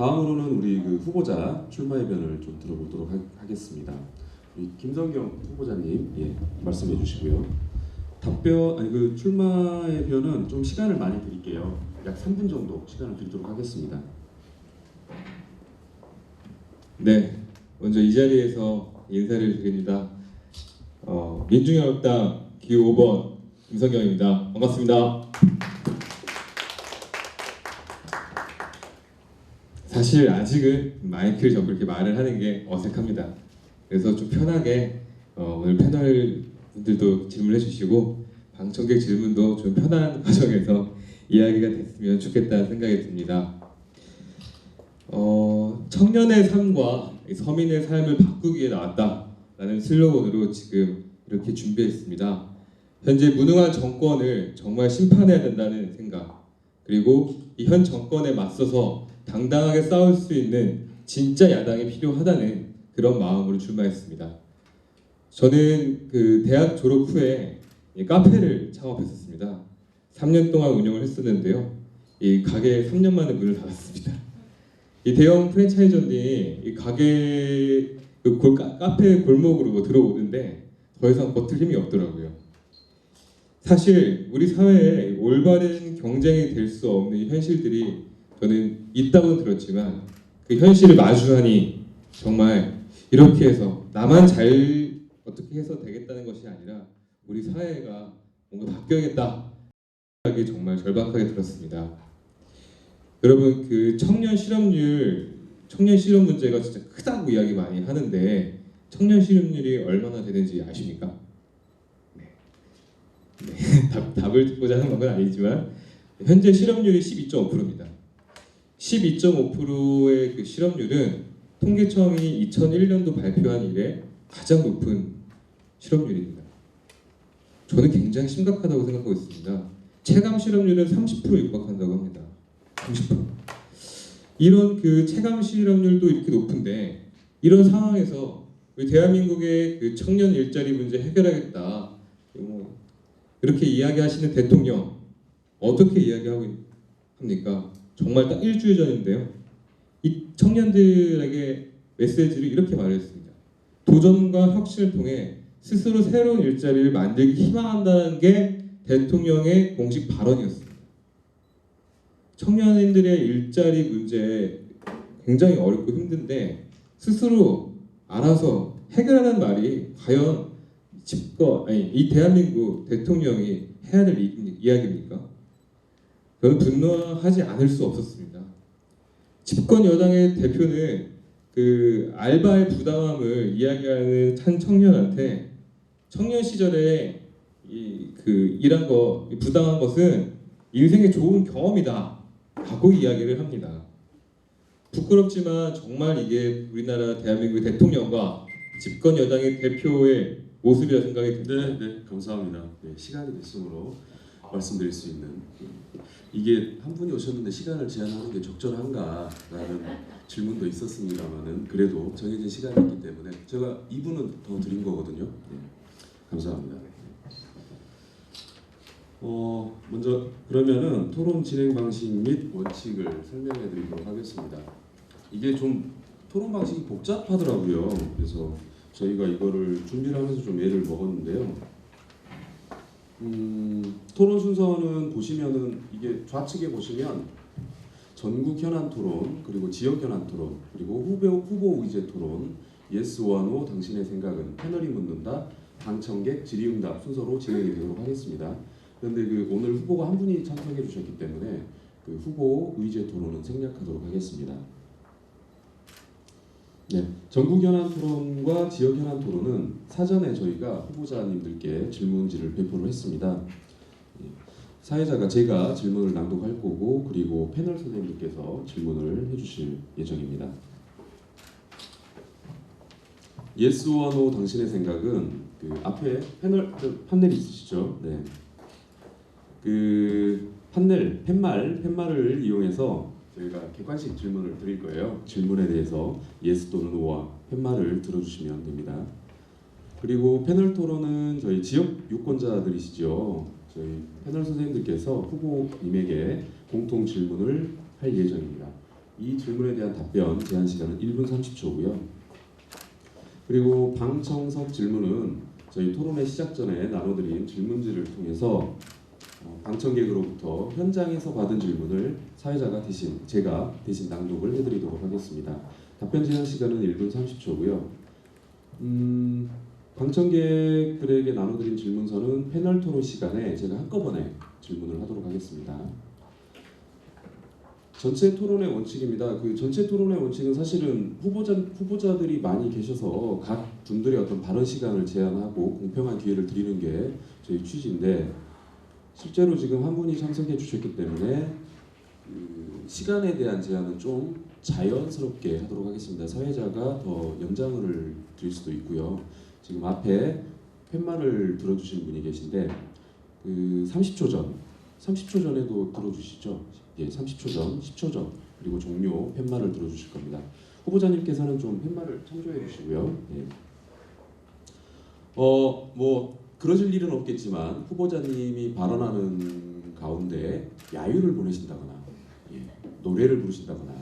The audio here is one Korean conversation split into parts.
다음으로는 우리 그 후보자 출마 의견을 좀 들어보도록 하, 겠습니다 우리 김성경 후보자님 예, 말씀해 주시고요. 답변 아니 그 출마의 변은 좀 시간을 많이 드릴게요. 약 3분 정도 시간을 드리도록 하겠습니다. 네, 먼저 이 자리에서 인사를 드립니다. 어, 민중연합당 기호 5번 김성경입니다. 반갑습니다. 사실 아직은 마이크를 잡고 이렇게 말을 하는 게 어색합니다. 그래서 좀 편하게 어, 오늘 패널 분들도 질문해 주시고 방청객 질문도 좀 편한 과정에서 이야기가 됐으면 좋겠다는 생각이 듭니다. 어, 청년의 삶과 이 서민의 삶을 바꾸기 에 나왔다라는 슬로건으로 지금 이렇게 준비했습니다. 현재 무능한 정권을 정말 심판해야 된다는 생각 그리고 이 현 정권에 맞서서 당당하게 싸울 수 있는 진짜 야당이 필요하다는 그런 마음으로 출마했습니다. 저는 그 대학 졸업 후에 이 카페를 창업했었습니다. 3년 동안 운영을 했었는데요. 이 가게 3년 만에 문을 닫았습니다. 이 대형 프랜차이즈들이 이 가게 그 골, 카, 카페 골목으로 뭐 들어오는데 더 이상 버틸 힘이 없더라고요. 사실 우리 사회에 올바른 경쟁이 될 수 없는 이 현실들이 저는 있다고 들었지만 그 현실을 마주하니 정말 이렇게 해서 나만 잘 어떻게 해서 되겠다는 것이 아니라 우리 사회가 뭔가 바뀌어야겠다 생각이 정말 절박하게 들었습니다. 여러분 그 청년 실업률 청년 실업 문제가 진짜 크다고 이야기 많이 하는데 청년 실업률이 얼마나 되는지 아십니까? 네. 네. 답, 답을 듣고자 하는 건 아니지만 현재 실업률이 12.5%입니다. 12.5%의 그 실업률은 통계청이 2001년도 발표한 이래 가장 높은 실업률입니다. 저는 굉장히 심각하다고 생각하고 있습니다. 체감 실업률은 30% 육박한다고 합니다. 30%. 이런 그 체감 실업률도 이렇게 높은데 이런 상황에서 대한민국의 그 청년 일자리 문제 해결하겠다. 뭐 이렇게 이야기하시는 대통령 어떻게 이야기하고 합니까? 정말 딱 일주일 전인데요. 이 청년들에게 메시지를 이렇게 말했습니다. 도전과 혁신을 통해 스스로 새로운 일자리를 만들기 희망한다는 게 대통령의 공식 발언이었습니다. 청년인들의 일자리 문제 굉장히 어렵고 힘든데 스스로 알아서 해결하는 말이 과연 집거 아니 이 대한민국 대통령이 해야 될 이- 이야기입니까? 저는 분노하지 않을 수 없었습니다. 집권 여당의 대표는 그 알바의 부당함을 이야기하는 한 청년한테 청년 시절에 이 그 일한 거이 부당한 것은 인생의 좋은 경험이다 라고 이야기를 합니다. 부끄럽지만 정말 이게 우리나라 대한민국 대통령과 집권 여당의 대표의 모습이라 생각이 듭니다. 네, 네, 감사합니다. 네, 시간이 됐으므로 말씀드릴 수 있는 이게 한 분이 오셨는데 시간을 제한하는 게 적절한가라는 질문도 있었습니다만은 그래도 정해진 시간이 있기 때문에 제가 2분은 더 드린 거거든요. 네, 감사합니다. 어, 먼저 그러면은 토론 진행 방식 및 원칙을 설명해 드리도록 하겠습니다. 이게 좀 토론 방식이 복잡하더라고요. 그래서 저희가 이거를 준비를 하면서 좀 애를 먹었는데요. 음, 토론 순서는 보시면은 이게 좌측에 보시면 전국 현안 토론 그리고 지역 현안 토론 그리고 후보 후보 의제 토론 예스 원노 당신의 생각은 패널이 묻는다 당청객 질의응답 순서로 진행이 되도록 하겠습니다. 그런데 그 오늘 후보가 한 분이 참석해 주셨기 때문에 그 후보 의제 토론은 생략하도록 하겠습니다. 네, 전국 현안 토론과 지역 현안 토론은 사전에 저희가 후보자님들께 질문지를 배포를 했습니다. 예, 사회자가 제가 질문을 낭독할 거고 그리고 패널 선생님께서 질문을 해주실 예정입니다. 예스 원노 당신의 생각은 그 앞에 패널 그 판넬이 있으시죠? 네. 그 판넬 팻말 팻말을 이용해서 저희가 객관식 질문을 드릴 거예요. 질문에 대해서 예스 또는 노와 팻말을 들어주시면 됩니다. 그리고 패널 토론은 저희 지역 유권자들이시죠. 저희 패널 선생님들께서 후보님에게 공통 질문을 할 예정입니다. 이 질문에 대한 답변 제한 시간은 1분 30초고요. 그리고 방청석 질문은 저희 토론회 시작 전에 나눠드린 질문지를 통해서 어, 방청객으로부터 현장에서 받은 질문을 사회자가 대신 제가 대신 낭독을 해드리도록 하겠습니다. 답변 제한 시간은 1분 30초고요. 음, 방청객들에게 나눠드린 질문서는 패널 토론 시간에 제가 한꺼번에 질문을 하도록 하겠습니다. 전체 토론의 원칙입니다. 그 전체 토론의 원칙은 사실은 후보자 후보자들이 많이 계셔서 각 분들의 어떤 발언 시간을 제한하고 공평한 기회를 드리는 게 저희 취지인데 실제로 지금 한 분이 참석해 주셨기 때문에 그 시간에 대한 제한은 좀 자연스럽게 하도록 하겠습니다. 사회자가 더 연장을 드릴 수도 있고요. 지금 앞에 팻말을 들어주신 분이 계신데 그 30초 전, 30초 전에도 들어주시죠. 예, 30초 전, 10초 전 그리고 종료 팻말을 들어주실 겁니다. 후보자님께서는 좀 팻말을 참조해 주시고요. 예. 어, 뭐 그러실 일은 없겠지만 후보자님이 발언하는 가운데 야유를 보내신다거나 예, 노래를 부르신다거나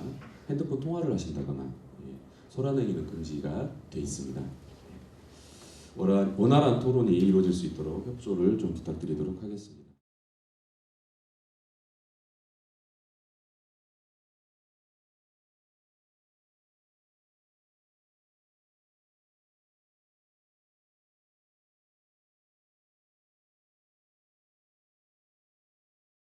핸드폰 통화를 하신다거나 예, 소란행위는 금지가 돼 있습니다. 원활, 원활한 토론이 이루어질 수 있도록 협조를 좀 부탁드리도록 하겠습니다.